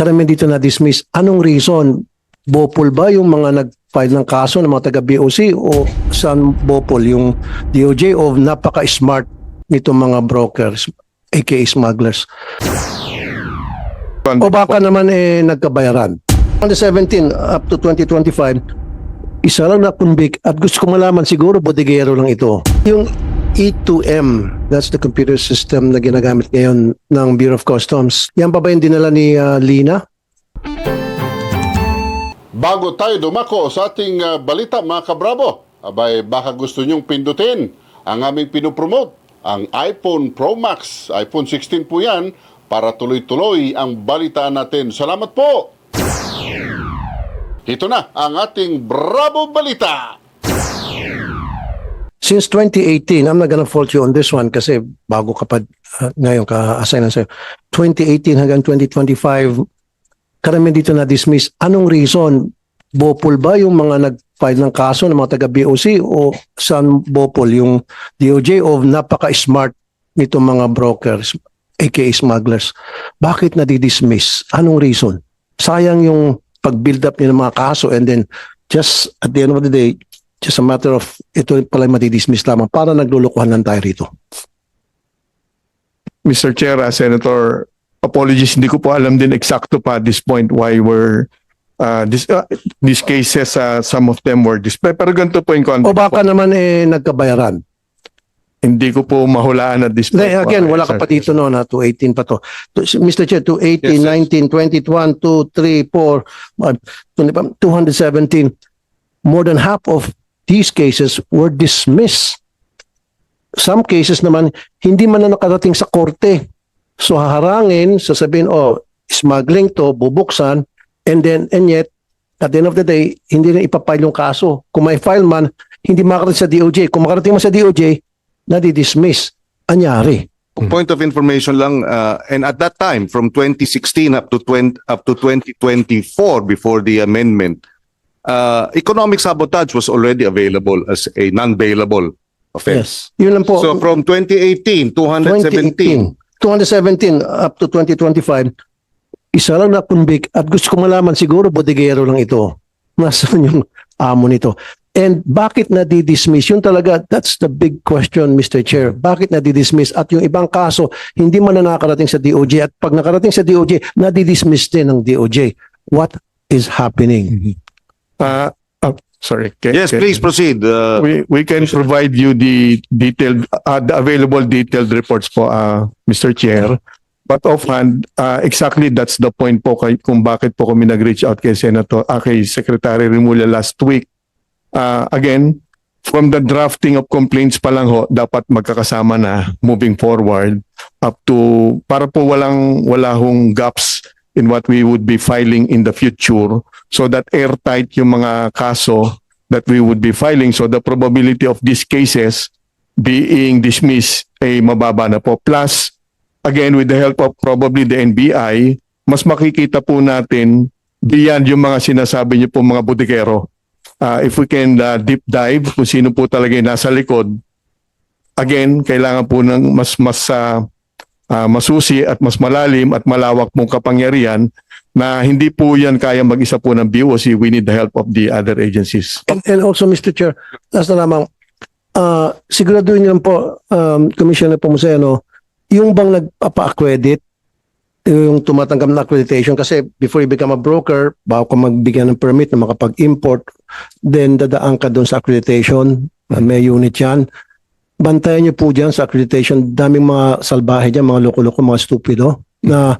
karamihan dito na-dismiss. Anong reason? Bopol ba yung mga nag-file ng kaso ng mga taga-BOC o saan Bopol? Yung DOJ o napaka-smart nito mga brokers, aka smugglers? O baka naman eh nagkabayaran? 2017 up to 2025, isa lang na convict at gusto ko malaman siguro bodeguero lang ito. Yung E2M, that's the computer system na ginagamit ngayon ng Bureau of Customs. Yan pa ba yung dinala ni ah, Lina? Bago tayo dumako sa ating uh, balita mga kabravo, abay baka gusto nyong pindutin ang aming pinopromote, ang iPhone Pro Max, iPhone 16 po yan, para tuloy-tuloy ang balitaan natin. Salamat po! Ito na ang ating Bravo Balita! Since 2018, I'm not gonna fault you on this one kasi bago ka pa ah, ngayon ka-assign sa'yo. 2018 hanggang 2025, karamihan dito na-dismiss. Anong reason? Bopol ba yung mga nag-file ng kaso ng mga taga-BOC o saan Bopol? Yung DOJ o napaka-smart nito mga brokers, aka smugglers? Bakit nadi-dismiss? Anong reason? Sayang yung pag-build up nila ng mga kaso and then just at the end of the day, just a matter of ito pala yung madidismiss lamang para naglulukuhan lang tayo rito. Mr. Chair, uh, Senator, apologies, hindi ko po alam din eksakto pa at this point why were uh, this, uh, these cases, uh, some of them were displayed. Pero ganito po yung O context. baka naman eh nagkabayaran. Hindi ko po mahulaan at this point. Hindi, again, po, wala ka pa dito no na 218 pa to. To- Mr. Chair, 218, Yes, yes. 19, 21, 2, 3, 4, 217. More than half of these cases were dismissed. Some cases naman, hindi man na nakarating sa korte. So haharangin, sasabihin, oh, smuggling to, bubuksan, and then, and yet, at the end of the day, hindi na ipapile yung kaso. Kung may file man, hindi makarating sa DOJ. Kung makarating man sa DOJ, nadi-dismiss. Anyari. Point of information lang, uh, and at that time, from 2016 up to 20, up to 2024 before the amendment, uh, economic sabotage was already available as a non-bailable offense. Yes. Yun lang po. So from 2018, 217, 2018, 2017 up to 2025, isa lang na convict at gusto ko malaman siguro bodeguero lang ito. Nasaan yung amo nito? And bakit na-dismiss? Yun talaga, that's the big question, Mr. Chair. Bakit na-dismiss? At yung ibang kaso, hindi man na nakarating sa DOJ. At pag nakarating sa DOJ, na-dismiss din ng DOJ. What is happening? Uh, uh, sorry. Can- yes, can- please proceed. Uh, We, we can provide you the detailed, uh, the available detailed reports po, uh, Mr. Chair. But offhand, uh, exactly that's the point po kay, kung bakit po kami nag-reach out kay Senator, uh, kay Secretary Rimula last week. Uh, again, from the drafting of complaints pa lang ho, dapat magkakasama na moving forward up to, para po walang, wala hong gaps in what we would be filing in the future so that airtight yung mga kaso that we would be filing. So the probability of these cases being dismissed ay mababa na po. Plus, again, with the help of probably the NBI, mas makikita po natin beyond yung mga sinasabi niyo po mga budikero. Uh, if we can uh, deep dive kung sino po talaga yung nasa likod, again, kailangan po ng mas mas uh, uh, masusi at mas malalim at malawak mong kapangyarihan na hindi po yan kaya mag-isa po ng BOC. We need the help of the other agencies. And, and also, Mr. Chair, last na lamang, uh, siguraduhin niyo po, um, Commissioner Pomuseno, yung bang nagpapa-accredit, yung tumatanggap ng accreditation, kasi before you become a broker, bago ka magbigyan ng permit na makapag-import, then dadaan ka doon sa accreditation, may unit yan. Bantayan niyo po dyan sa accreditation, daming mga salbahe dyan, mga loko-loko, mga stupido, na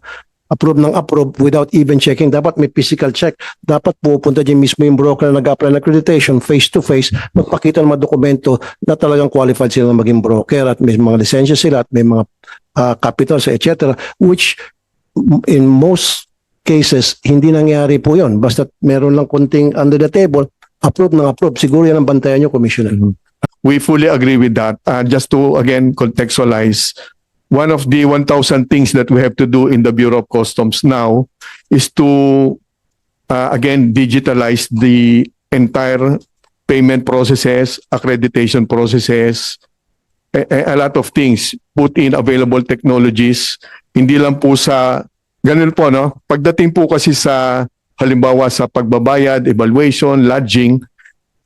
approve ng approve without even checking. Dapat may physical check. Dapat pupunta dyan mismo yung broker na nag-apply ng accreditation face to face, magpakita ng mga dokumento na talagang qualified sila maging broker at may mga lisensya sila at may mga uh, capitals, etc. Which in most cases, hindi nangyari po yon Basta meron lang kunting under the table, approve ng approve. Siguro yan ang bantayan nyo, Commissioner. We fully agree with that. Uh, just to again contextualize, one of the 1,000 things that we have to do in the Bureau of Customs now is to uh, again digitalize the entire payment processes, accreditation processes, a, a- a lot of things. Put in available technologies. Hindi lang po sa Ganun po, no? Pagdating po kasi sa, halimbawa sa pagbabayad, evaluation, lodging,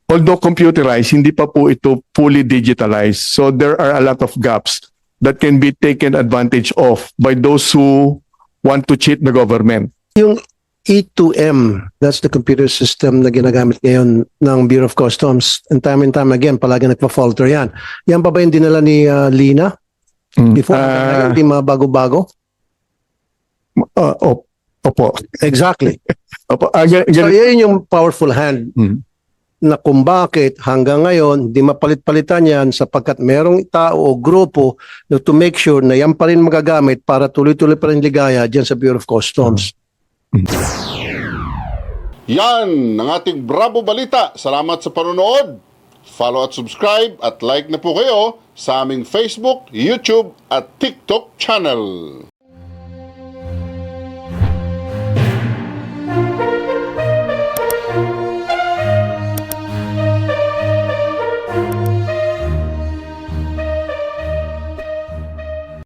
although computerized, hindi pa po ito fully digitalized. So there are a lot of gaps that can be taken advantage of by those who want to cheat the government. Yung E2M, that's the computer system na ginagamit ngayon ng Bureau of Customs. And time and time again, palagi nagpa-falter yan. Yan pa ba yung dinala ni ah, Lina? Mm. Before, Ah, hindi mabago-bago? ah, op- opo. Exactly. Opo. Gan- So yun yung powerful hand Mm. Na kung bakit hanggang ngayon di mapalit-palitan yan sapagkat merong tao o grupo na to make sure na yan pa rin magagamit para tuloy-tuloy pa rin ligaya dyan sa Bureau of Customs. Yan ang ating Bravo Balita. Salamat sa panonood. Follow at subscribe at like na po kayo sa aming Facebook, YouTube at TikTok channel.